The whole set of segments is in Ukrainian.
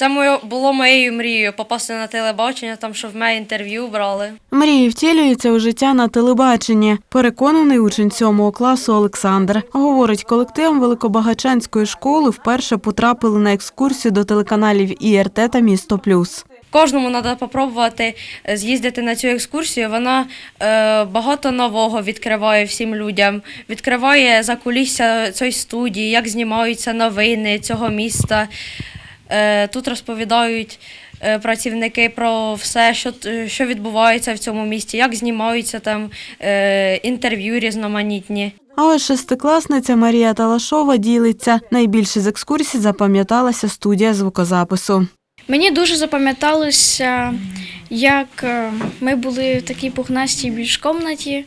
Це моє, було моєю мрією попасти на телебачення, там, щоб в мене інтерв'ю брали. Мрії втілюються у життя на телебаченні. Переконаний учень сьомого класу Олександр. Говорить, колективом Великобагачанської школи вперше потрапили на екскурсію до телеканалів ІРТ та Місто Плюс. Кожному треба спробувати з'їздити на цю екскурсію. Вона е, багато нового відкриває всім людям. Відкриває закулісся цієї студії, як знімаються новини цього міста. Е, тут розповідають е, працівники про все, що, що відбувається в цьому місті, як знімаються там е, інтерв'ю різноманітні. А ось шестикласниця Марія Талашова ділиться. Найбільше з екскурсій запам'яталася студія звукозапису. Мені дуже запам'яталося, як ми були в такій пухнастій більшкомнаті,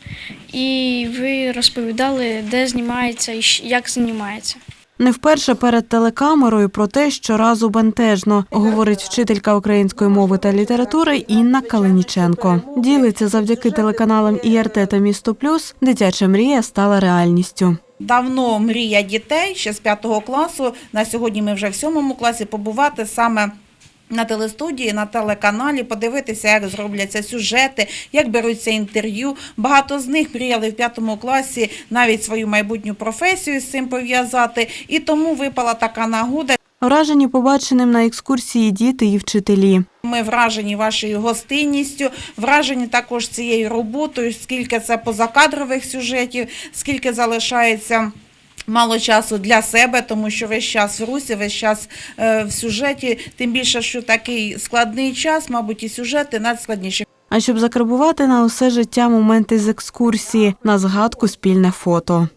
і ви розповідали, де знімається і як знімається. Не вперше перед телекамерою про те, що разу бентежно, говорить вчителька української мови та літератури Інна Калиніченко. Ділиться завдяки телеканалам ІРТ та Місто Плюс. Дитяча мрія стала реальністю. Давно мрія дітей ще з п'ятого класу. На сьогодні ми вже в сьомому класі побувати саме. На телестудії, на телеканалі, подивитися, як зробляться сюжети, як беруться інтерв'ю. Багато з них мріяли в п'ятому класі навіть свою майбутню професію з цим пов'язати. І тому випала така нагода. Вражені побаченим на екскурсії діти і вчителі. Ми вражені вашою гостинністю, вражені також цією роботою, скільки це позакадрових сюжетів, скільки залишається. Мало часу для себе, тому що весь час в русі, весь час е, в сюжеті. Тим більше, що такий складний час, мабуть, і сюжети надскладніші. А щоб закарбувати на усе життя моменти з екскурсії, на згадку спільне фото.